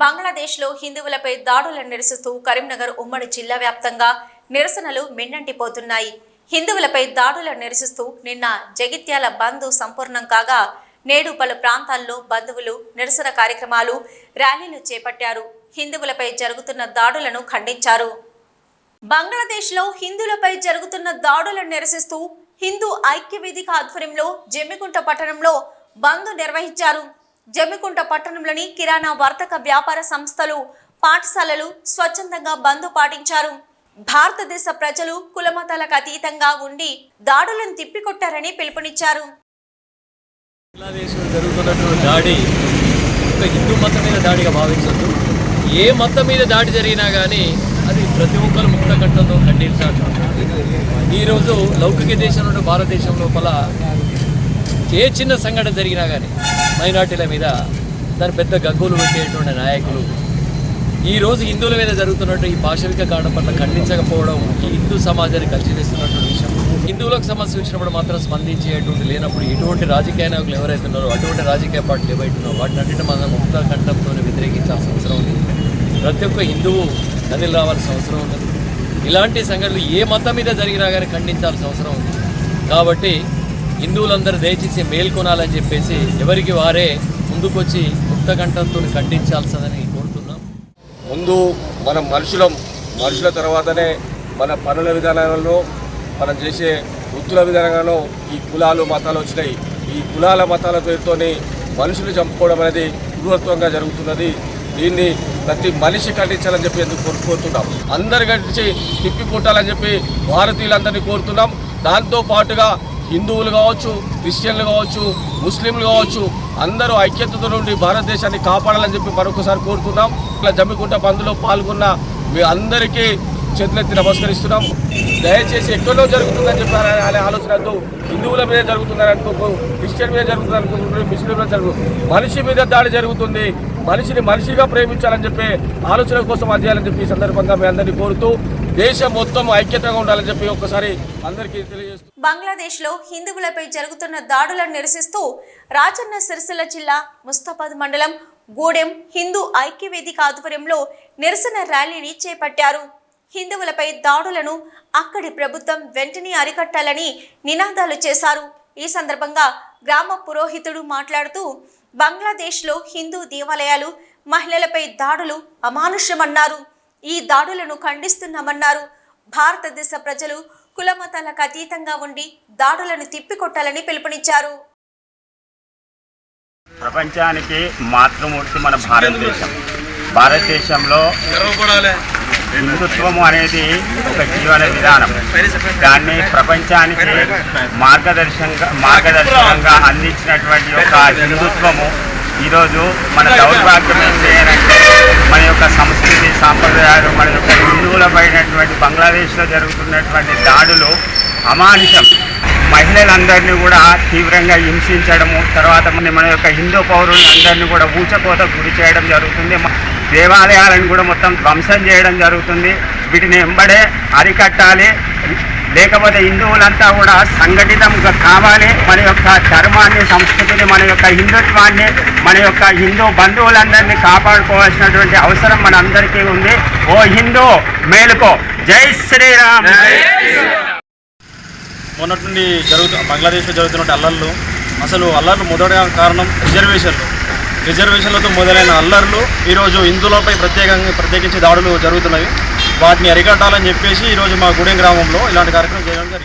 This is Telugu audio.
బంగ్లాదేశ్లో హిందువులపై దాడులు నిరసిస్తూ కరీంనగర్ ఉమ్మడి జిల్లా వ్యాప్తంగా నిరసనలు మిన్నంటిపోతున్నాయి. హిందువులపై దాడులను నిరసిస్తూ నిన్న జగిత్యాల బంద్ సంపూర్ణం కాగా నేడు పలు ప్రాంతాల్లో బంధువులు నిరసన కార్యక్రమాలు ర్యాలీలు చేపట్టారు. హిందువులపై జరుగుతున్న దాడులను ఖండించారు. బంగ్లాదేశ్లో హిందువులపై జరుగుతున్న దాడులను నిరసిస్తూ హిందూ ఐక్య వేదిక ఆధ్వర్యంలో జమ్మికుంట పట్టణంలో బంద్ నిర్వహించారు. జమ్మికుంట పట్టణంలోని కిరాణా వర్తక వ్యాపార సంస్థలు పాఠశాలలు స్వచ్ఛందంగా బంద్ పాటించారు. భారతదేశ ప్రజలు కులమతాలకు అతీతంగా ఉండి దాడులను తిప్పికొట్టారని పిలుపునిచ్చారు. జరుగుతున్నటువంటి దాడి ఒక హిందూ మతం మీద దాడిగా భావించద్దు. ఏ మతం మీద దాడి జరిగినా కానీ అది ప్రతి ఒక్కరు ముక్త కంఠంతో ఖండించాల్సి ఉంటుంది ఈరోజు లౌకిక దేశంలో భారతదేశం లోపల ఏ చిన్న సంఘటన జరిగినా కానీ మైనార్టీల మీద దాని పెద్ద గగ్గోలు పెట్టేటువంటి నాయకులు. ఈ రోజు హిందువుల మీద జరుగుతున్నట్టు ఈ పాశవిక కారణం పట్ల ఖండించకపోవడం ఈ హిందూ సమాజాన్ని కలిసివేస్తున్నటువంటి విషయం. హిందువులకు సమస్య వచ్చినప్పుడు మాత్రం స్పందించేటువంటి లేనప్పుడు ఎటువంటి రాజకీయ నాయకులు ఎవరైతే ఉన్నారో అటువంటి రాజకీయ పార్టీలు ఏవైతున్నారో వాటిని అన్నింటి మనం ముక్త కంఠంతో వ్యతిరేకించాల్సిన అవసరం ఉంది. ప్రతి ఒక్క హిందువు కదిలి రావాల్సిన అవసరం ఉంది. ఇలాంటి సంఘటనలు ఏ మతం మీద జరిగినా కానీ ఖండించాల్సిన అవసరం ఉంది. కాబట్టి హిందువులందరూ దయచేసి మేల్కొనాలని చెప్పేసి ఎవరికి వారే ముందుకొచ్చి ముక్త కంఠంతో ఖండించాల్సిందని కోరుతున్నాం. ముందు మనం మనుషులం మనుషుల తర్వాతనే మన పనుల విధానంలో మనం చేసే వృత్తుల విధానంలో ఈ కులాలు మతాలు వచ్చినాయి. ఈ కులాల మతాల పేరుతోని మనుషులు చంపుకోవడం అనేది క్రూరత్వంగా జరుగుతున్నది. దీన్ని ప్రతి మనిషి ఖండించాలని చెప్పి ఎందుకు కోరుకుంటున్నాం? అందరి కలిసి తిప్పి కొట్టాలని చెప్పి భారతీయులందరినీ కోరుతున్నాం. దాంతో పాటుగా హిందువులు కావచ్చు క్రిస్టియన్లు కావచ్చు ముస్లింలు కావచ్చు అందరూ ఐక్యతతో నుండి భారతదేశాన్ని కాపాడాలని చెప్పి మరొకసారి కోరుతున్నాం ఇట్లా జమ్మికుంట పందులో పాల్గొన్న మీ అందరికీ చేతులెత్తి నమస్కరిస్తున్నాం. దయచేసి ఎక్కడో జరుగుతుందని చెప్పి అనే- ఆలోచనతో హిందువుల మీద జరుగుతుందని అనుకో క్రిస్టియన్ మీద జరుగుతుంది అనుకుంటున్నారు ముస్లింల మీద జరుగుతుంది మనిషి మీద దాడి జరుగుతుంది మనిషిని మనిషిగా ప్రేమించాలని చెప్పి ఆలోచన కోసం అది చెప్పి ఈ సందర్భంగా మీ అందరినీ కోరుతూ దేశం మొత్తం ఐక్యతగా ఉండాలని చెప్పి ఒక్కసారి అందరికీ తెలియజేస్తూ బంగ్లాదేశ్లో హిందువులపై జరుగుతున్న దాడులను నిరసిస్తూ రాజన్న సిరిసిల్ల జిల్లా ముస్తాబాద్ మండలం గూడెం హిందూ ఐక్యవేదిక ఆధ్వర్యంలో నిరసన ర్యాలీని చేపట్టారు. హిందువులపై దాడులను అక్కడి ప్రభుత్వం వెంటనే అరికట్టాలని నినాదాలు చేశారు. ఈ సందర్భంగా గ్రామ పురోహితుడు మాట్లాడుతూ బంగ్లాదేశ్లో హిందూ దేవాలయాలు మహిళలపై దాడులు అమానుష్యమన్నారు. ఈ దాడులను ఖండిస్తున్నామన్నారు. భారతదేశ ప్రజలు కులమతాలకు అతీతంగా ఉండి దాడులను తిప్పికొట్టాలని పిలుపునిచ్చారు. ప్రపంచానికి మాతృమూర్తి మన భారతదేశం. భారతదేశంలో హిందుత్వము అనేది ఒక జీవన విధానం. దాన్ని ప్రపంచానికి మార్గదర్శకంగా మార్గదర్శకంగా అందించినటువంటి ఒక హిందుత్వము. ఈరోజు మన దౌర్భాగ్యం ఏంటి అంటే మన యొక్క సంస్కృతి సాంప్రదాయాలు మన యొక్క హిందువులపైనటువంటి బంగ్లాదేశ్లో జరుగుతున్నటువంటి దాడులు అమానుషం మహిళలందరినీ కూడా తీవ్రంగా హింసించడము తర్వాత మన యొక్క హిందూ పౌరులందరినీ కూడా ఊచకోత గురి చేయడం జరుగుతుంది. దేవాలయాలను కూడా మొత్తం ధ్వంసం చేయడం జరుగుతుంది. వీటిని ఎంబడే అరికట్టాలి. లేకపోతే హిందువులంతా కూడా సంఘటితంగా కావాలి. మన యొక్క ధర్మాన్ని సంస్కృతిని మన యొక్క హిందుత్వాన్ని మన యొక్క హిందూ బంధువులందరినీ కాపాడుకోవాల్సినటువంటి అవసరం మనందరికీ ఉంది. ఓ హిందూ మేలుకో. జై శ్రీరామ్. మొన్నటి నుండి జరుగుతు బంగ్లాదేశ్లో జరుగుతున్న అల్లర్లు అసలు అల్లర్లు మొదట కారణం రిజర్వేషన్లు. రిజర్వేషన్లతో మొదలైన అల్లర్లు ఈరోజు హిందువులపై ప్రత్యేకంగా ప్రత్యేకించి దాడులు జరుగుతున్నాయి వాటిని అరికట్టాలని చెప్పేసి ఈరోజు మా గుడెం గ్రామంలో ఇలాంటి కార్యక్రమం చేయడం జరిగింది.